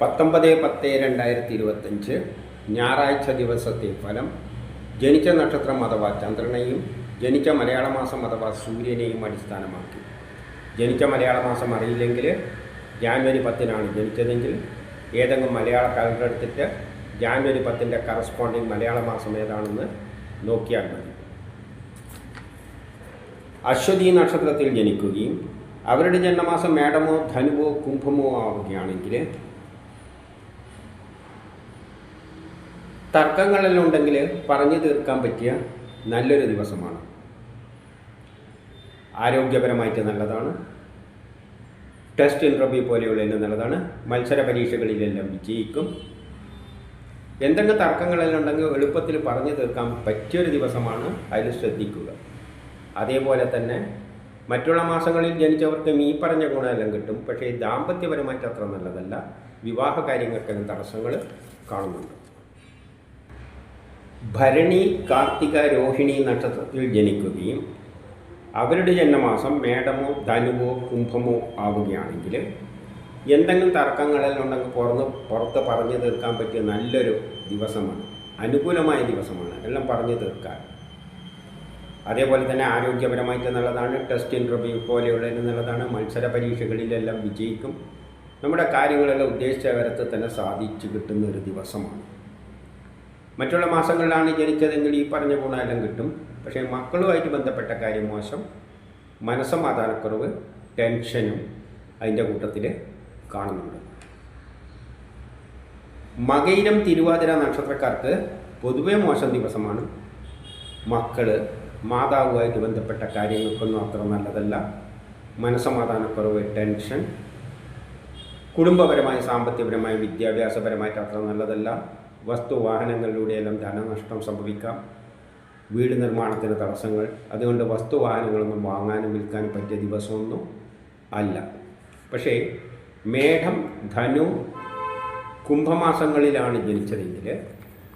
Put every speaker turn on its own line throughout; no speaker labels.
പത്തൊമ്പത് പത്ത് രണ്ടായിരത്തി ഇരുപത്തഞ്ച് ഞായറാഴ്ച ദിവസത്തെ ഫലം ജനിച്ച നക്ഷത്രം അഥവാ ചന്ദ്രനെയും ജനിച്ച മലയാള മാസം അഥവാ സൂര്യനെയും അടിസ്ഥാനമാക്കി. ജനിച്ച മലയാള മാസം അറിയില്ലെങ്കിൽ ജാനുവരി പത്തിനാണ് ജനിച്ചതെങ്കിൽ ഏതെങ്കിലും മലയാള കലണ്ടർ എടുത്തിട്ട് ജാനുവരി പത്തിന്റെ കറസ്പോണ്ടിങ് മലയാള മാസം ഏതാണെന്ന് നോക്കിയാൽ മതി. അശ്വതി നക്ഷത്രത്തിൽ ജനിക്കുകയും അവരുടെ ജന്മമാസം മേടമോ ധനുവോ കുംഭമോ ആവുകയാണെങ്കിൽ തർക്കങ്ങളെല്ലാം ഉണ്ടെങ്കിൽ പറഞ്ഞു തീർക്കാൻ പറ്റിയ നല്ലൊരു ദിവസമാണ്. ആരോഗ്യപരമായിട്ട് നല്ലതാണ്. ടെസ്റ്റ് ഇന്റർവ്യൂ പോലെയുള്ളതെല്ലാം നല്ലതാണ്. മത്സര പരീക്ഷകളിലെല്ലാം വിജയിക്കും. എന്തെങ്കിലും തർക്കങ്ങളെല്ലാം ഉണ്ടെങ്കിൽ എളുപ്പത്തിൽ പറഞ്ഞു തീർക്കാൻ പറ്റിയൊരു ദിവസമാണ്. അതിൽ ശ്രദ്ധിക്കുക. അതേപോലെ തന്നെ മറ്റുള്ള മാസങ്ങളിൽ ജനിച്ചവർക്ക് ഈ പറഞ്ഞ ഗുണമെല്ലാം കിട്ടും. പക്ഷേ ദാമ്പത്യപരമായിട്ട് അത്ര നല്ലതല്ല. വിവാഹ കാര്യങ്ങൾക്കെല്ലാം തടസ്സങ്ങൾ കാണുന്നുണ്ട്. ഭരണി കാർത്തിക രോഹിണി നക്ഷത്രത്തിൽ ജനിക്കുകയും അവരുടെ ജന്മമാസം മേടമോ ധനുവോ കുംഭമോ ആവുകയാണെങ്കിൽ എന്തെങ്കിലും തർക്കങ്ങളെല്ലാം ഉണ്ടെങ്കിൽ പുറന്ന് പുറത്ത് പറഞ്ഞു തീർക്കാൻ പറ്റിയ നല്ലൊരു ദിവസമാണ്. അനുകൂലമായ ദിവസമാണ്. എല്ലാം പറഞ്ഞു തീർക്കാൻ. അതേപോലെ തന്നെ ആരോഗ്യപരമായിട്ട് നല്ലതാണ്. ടെസ്റ്റ് ഇന്റർവ്യൂ പോലെയുള്ളതിന് നല്ലതാണ്. മത്സര പരീക്ഷകളിലെല്ലാം വിജയിക്കും. നമ്മുടെ കാര്യങ്ങളെല്ലാം ഉദ്ദേശിച്ച തരത്തിൽ തന്നെ സാധിച്ചു കിട്ടുന്ന ഒരു ദിവസമാണ്. മറ്റുള്ള മാസങ്ങളിലാണ് ജനിച്ചതെങ്കിൽ ഈ പറഞ്ഞ ഗുണമെല്ലാം കിട്ടും. പക്ഷേ മക്കളുമായിട്ട് ബന്ധപ്പെട്ട കാര്യം മോശം. മനസ്സമാധാനക്കുറവ് ടെൻഷനും അതിന്റെ കൂട്ടത്തിൽ കാണുന്നുണ്ട്. മകയിരം തിരുവാതിര നക്ഷത്രക്കാർക്ക് പൊതുവെ മോശം ദിവസമാണ്. മക്കൾ മാതാവുമായിട്ട് ബന്ധപ്പെട്ട കാര്യങ്ങൾക്കൊന്നും അത്ര നല്ലതല്ല. മനസ്സമാധാനക്കുറവ് ടെൻഷൻ. കുടുംബപരമായി സാമ്പത്തികപരമായി വിദ്യാഭ്യാസപരമായിട്ട് അത്ര നല്ലതല്ല. വസ്തു വാഹനങ്ങളിലൂടെയെല്ലാം ധനനഷ്ടം സംഭവിക്കാം. വീട് നിർമ്മാണത്തിന് തടസ്സങ്ങൾ. അതുകൊണ്ട് വസ്തു വാഹനങ്ങളൊന്നും വാങ്ങാനും വിൽക്കാനും പറ്റിയ ദിവസമൊന്നും അല്ല. പക്ഷേ മേഘം ധനു കുംഭമാസങ്ങളിലാണ് ജനിച്ചതെങ്കിൽ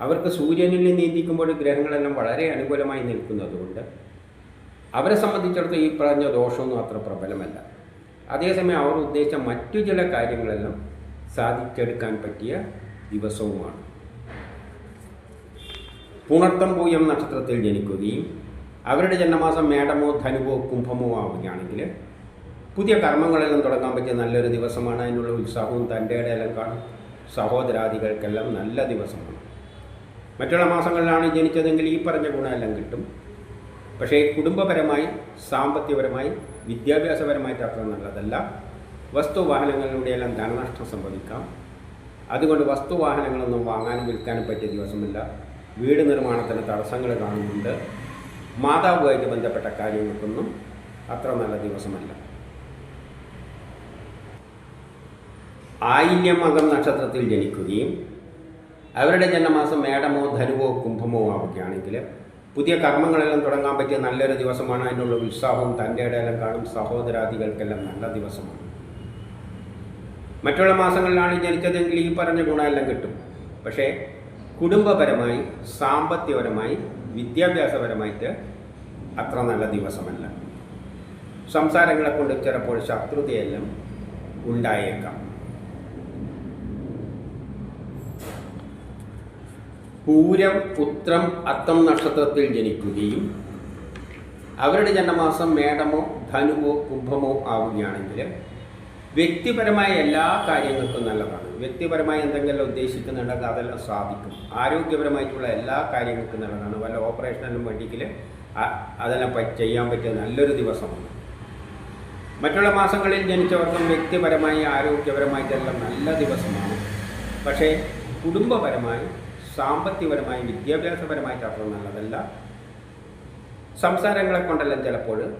അവർക്ക് സൂര്യനിൽ നീന്തിക്കുമ്പോൾ ഗ്രഹങ്ങളെല്ലാം വളരെ അനുകൂലമായി നിൽക്കുന്നതുകൊണ്ട് അവരെ സംബന്ധിച്ചിടത്തോളം ഈ പറഞ്ഞ ദോഷമൊന്നും അത്ര പ്രബലമല്ല. അതേസമയം അവർ ഉദ്ദേശിച്ച മറ്റു ചില കാര്യങ്ങളെല്ലാം സാധിച്ചെടുക്കാൻ പറ്റിയ ദിവസവുമാണ്. പുണർത്തം പൂയം നക്ഷത്രത്തിൽ ജനിക്കുകയും അവരുടെ ജന്മമാസം മേടമോ ധനുവോ കുംഭമോ ആവുകയാണെങ്കിൽ പുതിയ കർമ്മങ്ങളെല്ലാം തുടങ്ങാൻ പറ്റിയ നല്ലൊരു ദിവസമാണ്. അതിനുള്ള ഉത്സാഹവും തന്റെ ഇടയിലും കാണും. സഹോദരാദികൾക്കെല്ലാം നല്ല ദിവസമാണ്. മറ്റുള്ള മാസങ്ങളിലാണ് ജനിച്ചതെങ്കിൽ ഈ പറഞ്ഞ ഗുണമെല്ലാം കിട്ടും. പക്ഷേ കുടുംബപരമായി സാമ്പത്തികപരമായി വിദ്യാഭ്യാസപരമായിട്ട് അത്ര നല്ലതല്ല. വസ്തുവാഹനങ്ങളിലൂടെയെല്ലാം ധനനഷ്ടം സംഭവിക്കാം. അതുകൊണ്ട് വസ്തുവാഹനങ്ങളൊന്നും വാങ്ങാനും വിൽക്കാനും പറ്റിയ ദിവസമില്ല. വീട് നിർമ്മാണത്തിന് തടസ്സങ്ങൾ കാണുന്നുണ്ട്. മാതാവുമായിട്ട് ബന്ധപ്പെട്ട കാര്യങ്ങൾക്കൊന്നും അത്ര നല്ല ദിവസമല്ല. ആയില്യമകം നക്ഷത്രത്തിൽ ജനിക്കുകയും അവരുടെ ജന്മമാസം മേടമോ ധനുവോ കുംഭമോ ആവുകയാണെങ്കിൽ പുതിയ കർമ്മങ്ങളെല്ലാം തുടങ്ങാൻ പറ്റിയ നല്ലൊരു ദിവസമാണ്. അതിനുള്ള ഉത്സാഹവും തന്റെ ഇടയിലും കാണും. സഹോദരാദികൾക്കെല്ലാം നല്ല ദിവസമാണ്. മറ്റുള്ള മാസങ്ങളിലാണ് ജനിച്ചതെങ്കിൽ ഈ പറഞ്ഞ ഗുണമെല്ലാം കിട്ടും. പക്ഷേ കുടുംബപരമായി സാമ്പത്തികപരമായി വിദ്യാഭ്യാസപരമായിട്ട് അത്ര നല്ല ദിവസമല്ല. സംസാരങ്ങളെ കൊണ്ട് ചിലപ്പോൾ ശത്രുതയെല്ലാം ഉണ്ടായേക്കാം. പൂരം പുത്രം അത്തം നക്ഷത്രത്തിൽ ജനിക്കുകയും അവരുടെ ജന്മമാസം മേടമോ ധനുവോ കുംഭമോ ആവുകയാണെങ്കിൽ വ്യക്തിപരമായ എല്ലാ കാര്യങ്ങൾക്കും നല്ലതാണ്. വ്യക്തിപരമായി എന്തെങ്കിലും ഉദ്ദേശിക്കുന്നുണ്ടെങ്കിൽ അതെല്ലാം സാധിക്കും. ആരോഗ്യപരമായിട്ടുള്ള എല്ലാ കാര്യങ്ങൾക്കും നല്ലതാണ്. വല്ല ഓപ്പറേഷനിലും വേണ്ടിയെങ്കിൽ അതെല്ലാം ചെയ്യാൻ പറ്റിയ നല്ലൊരു ദിവസമാണ്. മറ്റുള്ള മാസങ്ങളിൽ ജനിച്ചവർക്കും വ്യക്തിപരമായി ആരോഗ്യപരമായിട്ടെല്ലാം നല്ല ദിവസമാണ്. പക്ഷേ കുടുംബപരമായി സാമ്പത്തികപരമായി വിദ്യാഭ്യാസപരമായിട്ട് അത്ര നല്ലതല്ല. സംസാരങ്ങളെ കൊണ്ടെല്ലാം ചിലപ്പോൾ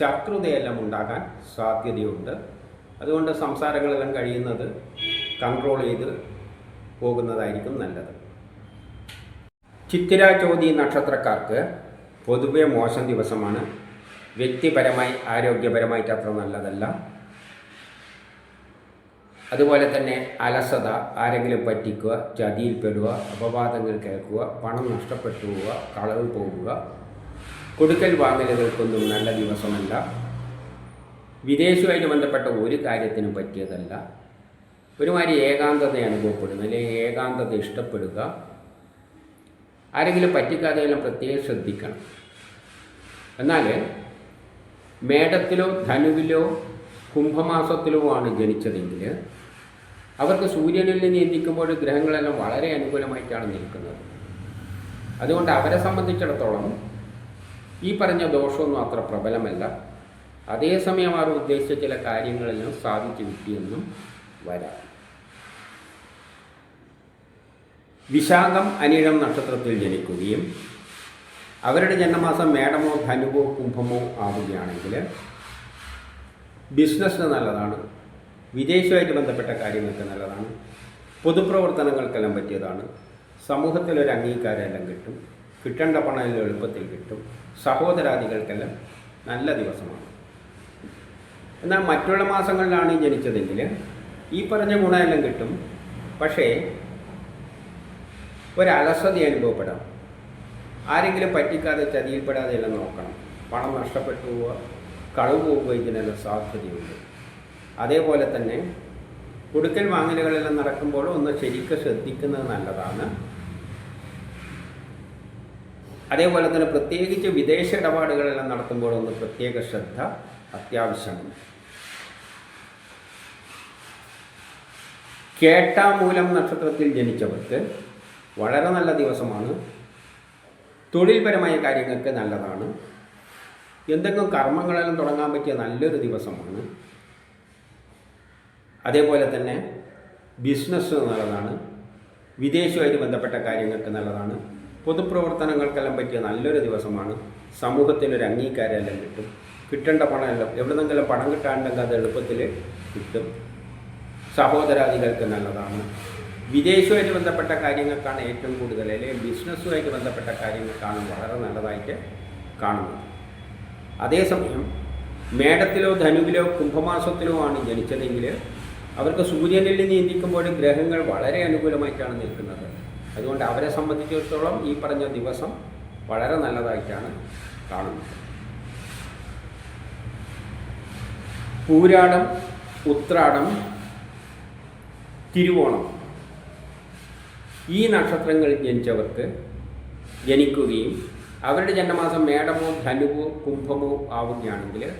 ശത്രുതയെല്ലാം ഉണ്ടാകാൻ സാധ്യതയുണ്ട്. അതുകൊണ്ട് സംസാരങ്ങളെല്ലാം കഴിയുന്നത് കൺട്രോൾ ചെയ്ത് പോകുന്നതായിരിക്കും നല്ലത്. ചിത്തിര ചോതി നക്ഷത്രക്കാർക്ക് പൊതുവെ മോശം ദിവസമാണ്. വ്യക്തിപരമായി ആരോഗ്യപരമായിട്ട് അത്ര നല്ലതല്ല. അതുപോലെ തന്നെ അലസത ആരെങ്കിലും പറ്റിക്കുക ചതിയിൽപ്പെടുക അപവാദങ്ങൾ കേൾക്കുക പണം നഷ്ടപ്പെട്ടു പോവുക കളവ് പോകുക കൊടുക്കൽ വാങ്ങലുകൾക്കൊന്നും നല്ല ദിവസമല്ല. വിദേശവുമായിട്ട് ബന്ധപ്പെട്ട ഒരു കാര്യത്തിനും പറ്റിയതല്ല. ഒരുമാതിരി ഏകാന്തത അനുഭവപ്പെടുന്നു അല്ലെങ്കിൽ ഏകാന്തത ഇഷ്ടപ്പെടുക. ആരെങ്കിലും പറ്റിക്കാതെയെല്ലാം പ്രത്യേകം ശ്രദ്ധിക്കണം. എന്നാൽ മേടത്തിലോ ധനുവിലോ കുംഭമാസത്തിലോ ആണ് ജനിച്ചതെങ്കിൽ അവർക്ക് സൂര്യനിൽ നിന്ന് എന്തിക്കുമ്പോൾ ഗ്രഹങ്ങളെല്ലാം വളരെ അനുകൂലമായിട്ടാണ് നിൽക്കുന്നത്. അതുകൊണ്ട് അവരെ സംബന്ധിച്ചിടത്തോളം ഈ പറഞ്ഞ ദോഷമൊന്നും അത്ര പ്രബലമല്ല. അതേസമയം അവർ ഉദ്ദേശിച്ച ചില കാര്യങ്ങളെല്ലാം സാധിച്ചു കിട്ടിയെന്നും വരാം. വിശാഖം അനിഴം നക്ഷത്രത്തിൽ ജനിക്കുകയും അവരുടെ ജന്മമാസം മേടമോ ധനുവോ കുംഭമോ ആവുകയാണെങ്കിൽ ബിസിനസ്സിന് നല്ലതാണ്. വിദേശമായിട്ട് ബന്ധപ്പെട്ട കാര്യങ്ങൾക്ക് നല്ലതാണ്. പൊതുപ്രവർത്തനങ്ങൾക്കെല്ലാം പറ്റിയതാണ്. സമൂഹത്തിലൊരു അംഗീകാരമെല്ലാം കിട്ടും. കിട്ടേണ്ട പണം എളുപ്പത്തിൽ കിട്ടും. സഹോദരാദികൾക്കെല്ലാം നല്ല ദിവസമാണ്. എന്നാൽ മറ്റുള്ള മാസങ്ങളിലാണ് ജനിച്ചതെങ്കിൽ ഈ പറഞ്ഞ ഗുണമെല്ലാം കിട്ടും. പക്ഷേ ഒരലസത അനുഭവപ്പെടാം. ആരെങ്കിലും പറ്റിക്കാതെ ചതിയിൽപ്പെടാതെ എല്ലാം നോക്കണം. പണം നഷ്ടപ്പെട്ടു പോവുക കളവ് പോകുക ഇതിനെല്ലാം സാധ്യതയുണ്ട്. അതേപോലെ തന്നെ കൊടുക്കൽ വാങ്ങലുകളെല്ലാം നടക്കുമ്പോൾ ഒന്ന് ശരിക്കും ശ്രദ്ധിക്കുന്നത് നല്ലതാണ്. അതേപോലെ തന്നെ പ്രത്യേകിച്ച് വിദേശ ഇടപാടുകളെല്ലാം നടത്തുമ്പോൾ ഒന്ന് പ്രത്യേക ശ്രദ്ധ അത്യാവശ്യമാണ്. കേട്ടാമൂലം നക്ഷത്രത്തിൽ ജനിച്ചവർക്ക് വളരെ നല്ല ദിവസമാണ്. തൊഴിൽപരമായ കാര്യങ്ങൾക്ക് നല്ലതാണ്. എന്തെങ്കിലും കർമ്മങ്ങളെല്ലാം തുടങ്ങാൻ പറ്റിയ നല്ലൊരു ദിവസമാണ്. അതേപോലെ തന്നെ ബിസിനസ് നല്ലതാണ്. വിദേശവുമായിട്ട് ബന്ധപ്പെട്ട കാര്യങ്ങൾക്ക് നല്ലതാണ്. പൊതുപ്രവർത്തനങ്ങൾക്കെല്ലാം പറ്റിയ നല്ലൊരു ദിവസമാണ്. സമൂഹത്തിനൊരു അംഗീകാരമെല്ലാം കിട്ടും. കിട്ടേണ്ട പണമെല്ലാം എവിടെന്നെങ്കിലും പണം കിട്ടാണ്ടെങ്കിൽ അത് എളുപ്പത്തിൽ കിട്ടും. സഹോദരാദികൾക്ക് നല്ലതാണ്. വിദേശവുമായിട്ട് ബന്ധപ്പെട്ട കാര്യങ്ങൾക്കാണ് ഏറ്റവും കൂടുതൽ അല്ലെങ്കിൽ ബിസിനസ്സുമായിട്ട് ബന്ധപ്പെട്ട കാര്യങ്ങൾക്കാണ് വളരെ നല്ലതായിട്ട് കാണുന്നത്. അതേസമയം മേടത്തിലോ ധനുവിലോ കുംഭമാസത്തിലോ ആണ് ജനിച്ചതെങ്കിൽ അവർക്ക് സൂര്യനിൽ നിയന്ത്രിക്കുമ്പോൾ ഗ്രഹങ്ങൾ വളരെ അനുകൂലമായിട്ടാണ് നിൽക്കുന്നത്. അതുകൊണ്ട് അവരെ സംബന്ധിച്ചിടത്തോളം ഈ പറഞ്ഞ ദിവസം വളരെ നല്ലതായിട്ടാണ് കാണുന്നത്. പൂരാടം ഉത്രാടം തിരുവോണം. ഈ നക്ഷത്രങ്ങളിൽ ജനിച്ചവർക്ക് ജനിക്കുകയും അവരുടെ ജന്മമാസം മേടമോ ധനുവോ കുംഭമോ ആവുകയാണെങ്കിൽ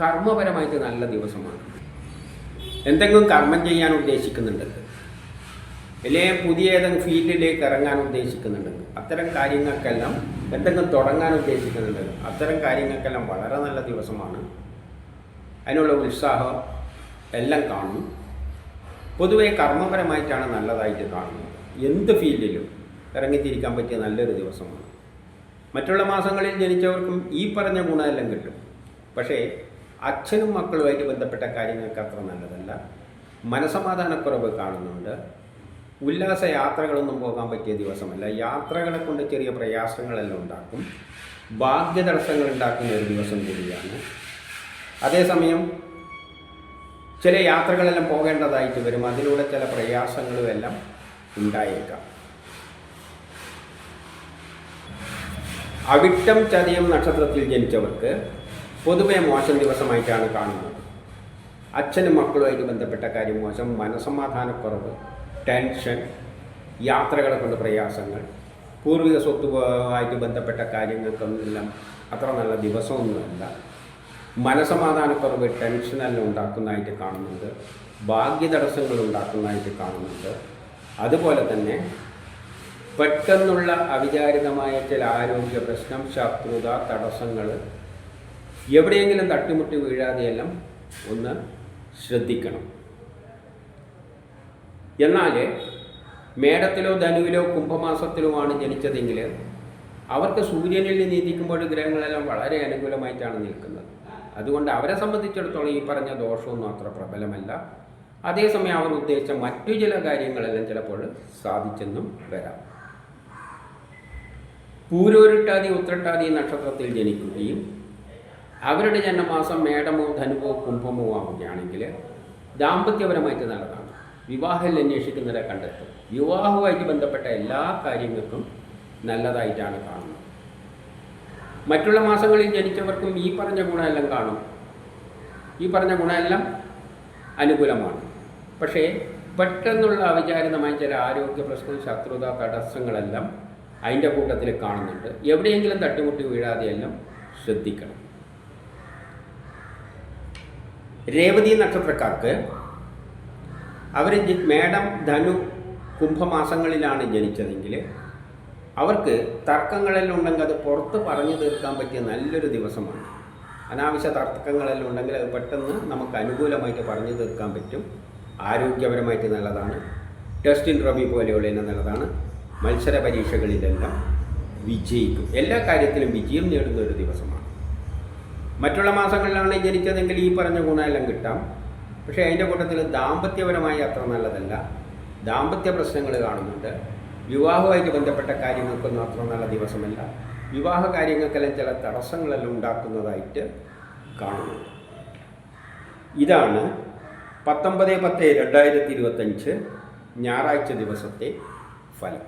കർമ്മപരമായിട്ട് നല്ല ദിവസമാണ്. എന്തെങ്കിലും കർമ്മം ചെയ്യാൻ ഉദ്ദേശിക്കുന്നുണ്ടെങ്കിൽ അല്ലെങ്കിൽ പുതിയ ഏതെങ്കിലും ഫീൽഡിലേക്ക് ഇറങ്ങാൻ ഉദ്ദേശിക്കുന്നുണ്ടെങ്കിൽ അത്തരം കാര്യങ്ങൾക്കെല്ലാം എന്തെങ്കിലും തുടങ്ങാൻ ഉദ്ദേശിക്കുന്നുണ്ടെങ്കിൽ അത്തരം കാര്യങ്ങൾക്കെല്ലാം വളരെ നല്ല ദിവസമാണ്. അതിനുള്ള ഉത്സാഹം എല്ലാം കാണും. പൊതുവെ കർമ്മപരമായിട്ടാണ് നല്ലതായിട്ട് കാണുന്നത്. എന്ത് ഫീൽഡിലും ഇറങ്ങിത്തിരിക്കാൻ പറ്റിയ നല്ലൊരു ദിവസമാണ്. മറ്റുള്ള മാസങ്ങളിൽ ജനിച്ചവർക്കും ഈ പറഞ്ഞ ഗുണമെല്ലാം കിട്ടും. പക്ഷേ അച്ഛനും മക്കളുമായിട്ട് ബന്ധപ്പെട്ട കാര്യങ്ങൾക്ക് അത്ര നല്ലതല്ല. മനസമാധാനക്കുറവ് കാണുന്നുണ്ട്. ഉല്ലാസ യാത്രകളൊന്നും പോകാൻ പറ്റിയ ദിവസമല്ല. യാത്രകളെ കൊണ്ട് ചെറിയ പ്രയാസങ്ങളെല്ലാം ഉണ്ടാക്കും. ഭാഗ്യ തടസ്സങ്ങൾ ഉണ്ടാക്കുന്ന ഒരു ദിവസം കൂടിയാണ്. അതേസമയം ചില യാത്രകളെല്ലാം പോകേണ്ടതായിട്ട് വരും. അതിലൂടെ ചില പ്രയാസങ്ങളും എല്ലാം ഉണ്ടായേക്കാം. അവിട്ടം ചതയം നക്ഷത്രത്തിൽ ജനിച്ചവർക്ക് പൊതുവെ മോശം ദിവസമായിട്ടാണ് കാണുന്നത്. അച്ഛനും മക്കളുമായിട്ട് ബന്ധപ്പെട്ട കാര്യം മോശം മനസമാധാനക്കുറവ് ടെൻഷൻ യാത്രകളെ കൊണ്ട് പ്രയാസങ്ങൾ പൂർവിക സ്വത്തുമായിട്ട് ബന്ധപ്പെട്ട കാര്യങ്ങൾക്കൊന്നെല്ലാം അത്ര നല്ല ദിവസമൊന്നുമല്ല. മനസമാധാനക്കുറവ് ടെൻഷനെല്ലാം ഉണ്ടാക്കുന്നതായിട്ട് കാണുന്നുണ്ട്. ഭാഗ്യ തടസ്സങ്ങൾ ഉണ്ടാക്കുന്നതായിട്ട് കാണുന്നുണ്ട്. അതുപോലെ തന്നെ പെട്ടെന്നുള്ള അവിചാരിതമായ ചില ആരോഗ്യ പ്രശ്നം ശത്രുത തടസ്സങ്ങൾ എവിടെയെങ്കിലും തട്ടിമുട്ടി വീഴാതെയെല്ലാം ഒന്ന് ശ്രദ്ധിക്കണം. എന്നാൽ മേടത്തിലോ ധനുവിലോ കുംഭമാസത്തിലുമാണ് ജനിച്ചതെങ്കിൽ അവർക്ക് സൂര്യനിൽ നീതിക്കുമ്പോൾ ഗ്രഹങ്ങളെല്ലാം വളരെ അനുകൂലമായിട്ടാണ് നിൽക്കുന്നത്. അതുകൊണ്ട് അവരെ സംബന്ധിച്ചിടത്തോളം ഈ പറഞ്ഞ ദോഷമൊന്നും അത്ര പ്രബലമല്ല. അതേസമയം അവർ ഉദ്ദേശിച്ച മറ്റു ചില കാര്യങ്ങളെല്ലാം ചിലപ്പോൾ സാധിച്ചെന്നും വരാം. പൂരോരുട്ടാതി ഉത്രട്ടാതി നക്ഷത്രത്തിൽ ജനിക്കുകയും അവരുടെ ജന്മമാസം മേടമോ ധനുവോ കുംഭമോ ആവുകയാണെങ്കിൽ ദാമ്പത്യപരമായിട്ട് നല്ലതാണ് വിവാഹം അന്വേഷിക്കുന്നവരെ കണ്ടെത്തും. വിവാഹവുമായിട്ട് ബന്ധപ്പെട്ട എല്ലാ കാര്യങ്ങൾക്കും നല്ലതായിട്ടാണ് കാണുന്നത്. മറ്റുള്ള മാസങ്ങളിൽ ജനിച്ചവർക്കും ഈ പറഞ്ഞ ഗുണമെല്ലാം കാണും. ഈ പറഞ്ഞ ഗുണമെല്ലാം അനുകൂലമാണ്. പക്ഷേ പെട്ടെന്നുള്ള അവിചാരിതമായ ചില ആരോഗ്യ പ്രശ്നം ശത്രുത തടസ്സങ്ങളെല്ലാം അതിന്റെ കൂട്ടത്തിൽ കാണുന്നുണ്ട്. എവിടെയെങ്കിലും തട്ടിമുട്ടി വീഴാതെയെല്ലാം ശ്രദ്ധിക്കണം. രേവതി നക്ഷത്രക്കാർക്ക് അവർ മേടം ധനു കുംഭമാസങ്ങളിലാണ് ജനിച്ചതെങ്കിൽ അവർക്ക് തർക്കങ്ങളെല്ലാം ഉണ്ടെങ്കിൽ അത് പുറത്ത് പറഞ്ഞു തീർക്കാൻ പറ്റിയ നല്ലൊരു ദിവസമാണ്. അനാവശ്യ തർക്കങ്ങളെല്ലാം ഉണ്ടെങ്കിൽ അത് പെട്ടെന്ന് നമുക്ക് അനുകൂലമായിട്ട് പറഞ്ഞു തീർക്കാൻ പറ്റും. ആരോഗ്യപരമായിട്ട് നല്ലതാണ്. ടെസ്റ്റ് ഇന്റർവ്യൂ പോലെയുള്ള തന്നെ നല്ലതാണ്. മത്സര പരീക്ഷകളിലെല്ലാം വിജയിക്കും. എല്ലാ കാര്യത്തിലും വിജയം നേടുന്ന ഒരു ദിവസമാണ്. മറ്റുള്ള മാസങ്ങളിലാണ് ജനിച്ചതെങ്കിൽ ഈ പറഞ്ഞ ഗുണമെല്ലാം കിട്ടാം. പക്ഷേ അതിന്റെ കൂട്ടത്തിൽ ദാമ്പത്യപരമായി അത്ര നല്ലതല്ല. ദാമ്പത്യ പ്രശ്നങ്ങൾ കാണുന്നുണ്ട്. വിവാഹവുമായിട്ട് ബന്ധപ്പെട്ട കാര്യങ്ങൾക്കൊന്നും അത്ര നല്ല ദിവസമല്ല. വിവാഹ കാര്യങ്ങൾക്കെല്ലാം ചില തടസ്സങ്ങളെല്ലാം ഉണ്ടാക്കുന്നതായിട്ട് കാണുന്നുണ്ട്. ഇതാണ് പത്തൊമ്പത് പത്ത് രണ്ടായിരത്തി ഇരുപത്തഞ്ച് ഞായറാഴ്ച ദിവസത്തെ ഫലം.